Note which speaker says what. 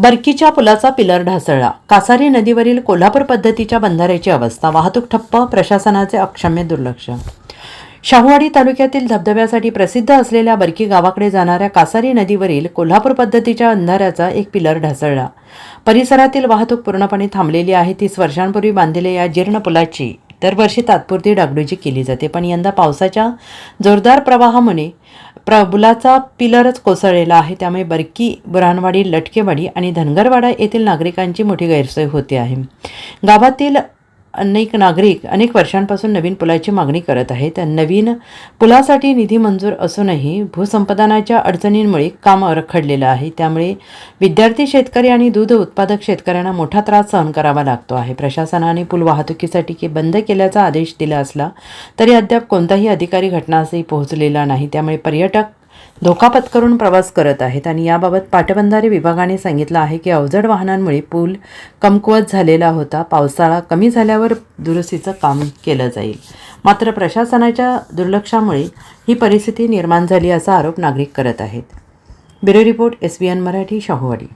Speaker 1: बरकीच्या पुलाचा पिलर ढासळला. कासारी नदीवरील कोल्हापूर पद्धतीच्या बंधाऱ्याची अवस्था वाहतूक ठप्प प्रशासनाचे अक्षम्य दुर्लक्ष. शाहूवाडी तालुक्यातील धबधब्यासाठी प्रसिद्ध असलेल्या बरकी गावाकडे जाणाऱ्या कासारी नदीवरील कोल्हापूर पद्धतीच्या अंधाऱ्याचा एक पिलर ढासळला. परिसरातील वाहतूक पूर्णपणे थांबलेली आहे. तीस वर्षांपूर्वी बांधलेल्या या जीर्ण पुलाची दरवर्षी तात्पुरती डागडुजी केली जाते. पण यंदा पावसाच्या जोरदार प्रवाहामुळे प्रबुलाचा पिलरच कोसळलेला आहे. त्यामुळे बरकी बुराणवाडी लटकेवाडी आणि धनगरवाडा येथील नागरिकांची मोठी गैरसोय होते आहे. गावातील अनेक नागरिक अनेक वर्षांपासून नवीन पुलाची मागणी करत आहेत. नवीन पुलासाठी निधी मंजूर असूनही भूसंपादनाच्या अडचणींमुळे काम रखडलेलं आहे. त्यामुळे विद्यार्थी शेतकरी आणि दूध उत्पादक शेतकऱ्यांना मोठा त्रास सहन करावा लागतो आहे. प्रशासनाने पूल वाहतुकीसाठी की बंद केल्याचा आदेश दिला असला तरी अद्याप कोणताही अधिकारी घटनास्थळी पोहोचलेला नाही. त्यामुळे पर्यटक धोका पत्करून प्रवास करत आहेत आणि याबाबत पाटबंधारे विभागाने सांगितलं आहे की अवजड वाहनांमुळे पूल कमकुवत झालेला होता. पावसाळा कमी झाल्यावर दुरुस्तीचं काम केलं जाईल. मात्र प्रशासनाच्या दुर्लक्षामुळे ही परिस्थिती निर्माण झाली असा आरोप नागरिक करत आहेत. Bureau report S B N Marathi Shahuwadi.